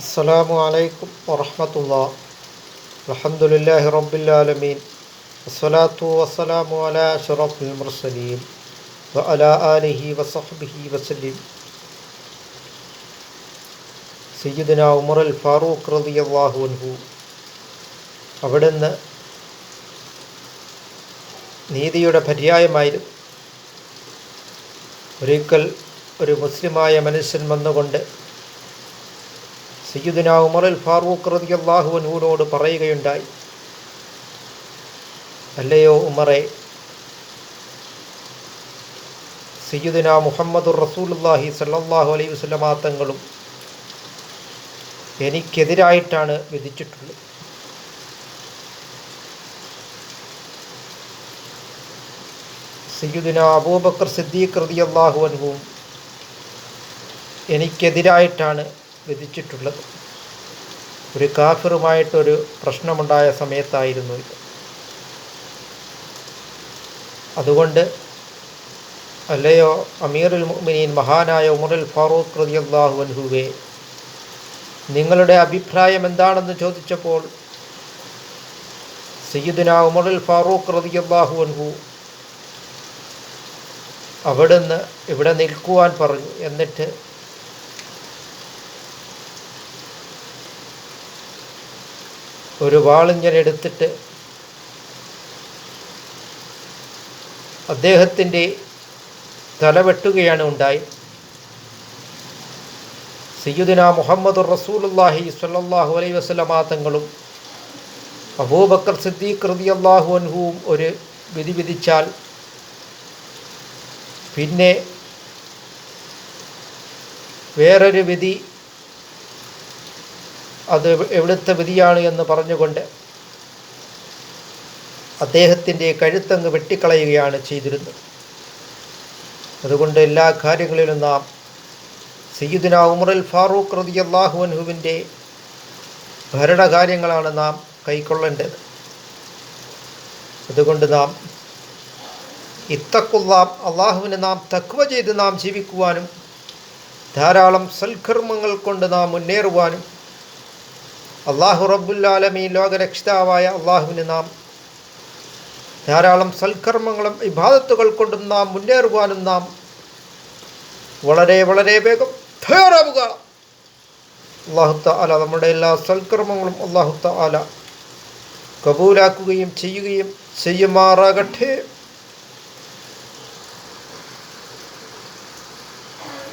അസ്സാം വലൈക്കും വറഹമത്തുള്ള. അലഹമുല്ലാഹി റബ്ബുലാലമീൻ വസ്സലാത്തു വസ്സലാമു അല അഷറഫുൽ മുർസലീൻ. അല ആലിഹി വസഹബിഹി വസലീം സയ്യിദിന ഉമർ അൽ ഫാറൂഖ് റതി അള്ളാഹുൻഹു അവിടുന്ന് നീതിയുടെ പര്യായമായിരുന്നു. ഒരിക്കൽ ഒരു മുസ്ലിമായ മനുഷ്യൻ വന്നുകൊണ്ട് സയ്യിദുന ഉമർ അൽ ഫാറൂഖ് റളിയല്ലാഹു അൻഹുവിനോട് പറയുകയുണ്ടായി അല്ലയോ ഉമറെ സയ്യിദുന മുഹമ്മദുർ റസൂലുള്ളാഹി സല്ലല്ലാഹു അലൈഹി വസല്ലമ തങ്ങളും എനിക്കെതിരായിട്ടാണ് വിധിച്ചിട്ടുള്ളത്. സയ്യുദിന അബൂബക്കർ സിദ്ദീഖ് റളിയല്ലാഹു അൻഹുവും എനിക്കെതിരായിട്ടാണ് വിധിച്ചിട്ടുള്ളത്. ഒരു കാഫിറുമായിട്ടൊരു പ്രശ്നമുണ്ടായ സമയത്തായിരുന്നു ഇത്. അതുകൊണ്ട് അല്ലയോ അമീറുൽ മുഅ്മിനീൻ മഹാനായ ഉമറുൽ ഫാറൂഖ് റളിയല്ലാഹു അൻഹുവേ നിങ്ങളുടെ അഭിപ്രായം എന്താണെന്ന് ചോദിച്ചപ്പോൾ സയ്യിദുന ഉമറുൽ ഫാറൂഖ് റളിയല്ലാഹു അൻഹു അവിടുന്ന് ഇവിടെ നിൽക്കുവാൻ പറഞ്ഞു. എന്നിട്ട് ഒരു വാളിങ്ങനെ എടുത്തിട്ട് അദ്ദേഹത്തിന്റെ തല വെട്ടുകയാണ് ഉണ്ടായി. സയ്യുദിന മുഹമ്മദ് റസൂലുല്ലാഹി സ്വല്ലല്ലാഹു അലൈ വസല്ലമ തങ്ങളും അബൂബക്കർ സിദ്ദീഖ് റളിയല്ലാഹു അൻഹുവും ഒരു വിധി വിധിച്ചാൽ പിന്നെ വേറൊരു വിധി അത് എവിടുത്തെ വിധിയാണ് എന്ന് പറഞ്ഞുകൊണ്ട് അദ്ദേഹത്തിന്റെ കഴുത്തങ്ങ് വെട്ടിക്കളയുകയാണ് ചെയ്തിരുന്നത്. അതുകൊണ്ട് എല്ലാ കാര്യങ്ങളിലും നാം സയ്യിദുന ഉമറുൽ ഫാറൂഖ് റളിയല്ലാഹു അൻഹുവിന്റെ ഭരണകാര്യങ്ങളാണ് നാം കൈക്കൊള്ളേണ്ടത്. അതുകൊണ്ട് നാം ഇത്തക്കുള്ളാം അള്ളാഹുവിനെ നാം തക്വ ചെയ്ത് നാം ജീവിക്കുവാനും ധാരാളം സൽക്കർമ്മങ്ങൾ കൊണ്ട് നാം മുന്നേറുവാനും അള്ളാഹു റബ്ബുല്ലാലമീ ലോകരക്ഷിതാവായ അള്ളാഹുവിന് നാം ധാരാളം സൽക്കർമ്മങ്ങളും ഇബാദത്തുകൾ കൊണ്ടും നാം മുന്നേറുവാനും നാം വളരെ വളരെ വേഗം തയ്യാറാവുക. അള്ളാഹുത്ത ആല നമ്മുടെ എല്ലാ സൽക്കർമ്മങ്ങളും അള്ളാഹുത്ത ആല കബൂലാക്കുകയും ചെയ്യുകയും ചെയ്യുമാറാകട്ടെ.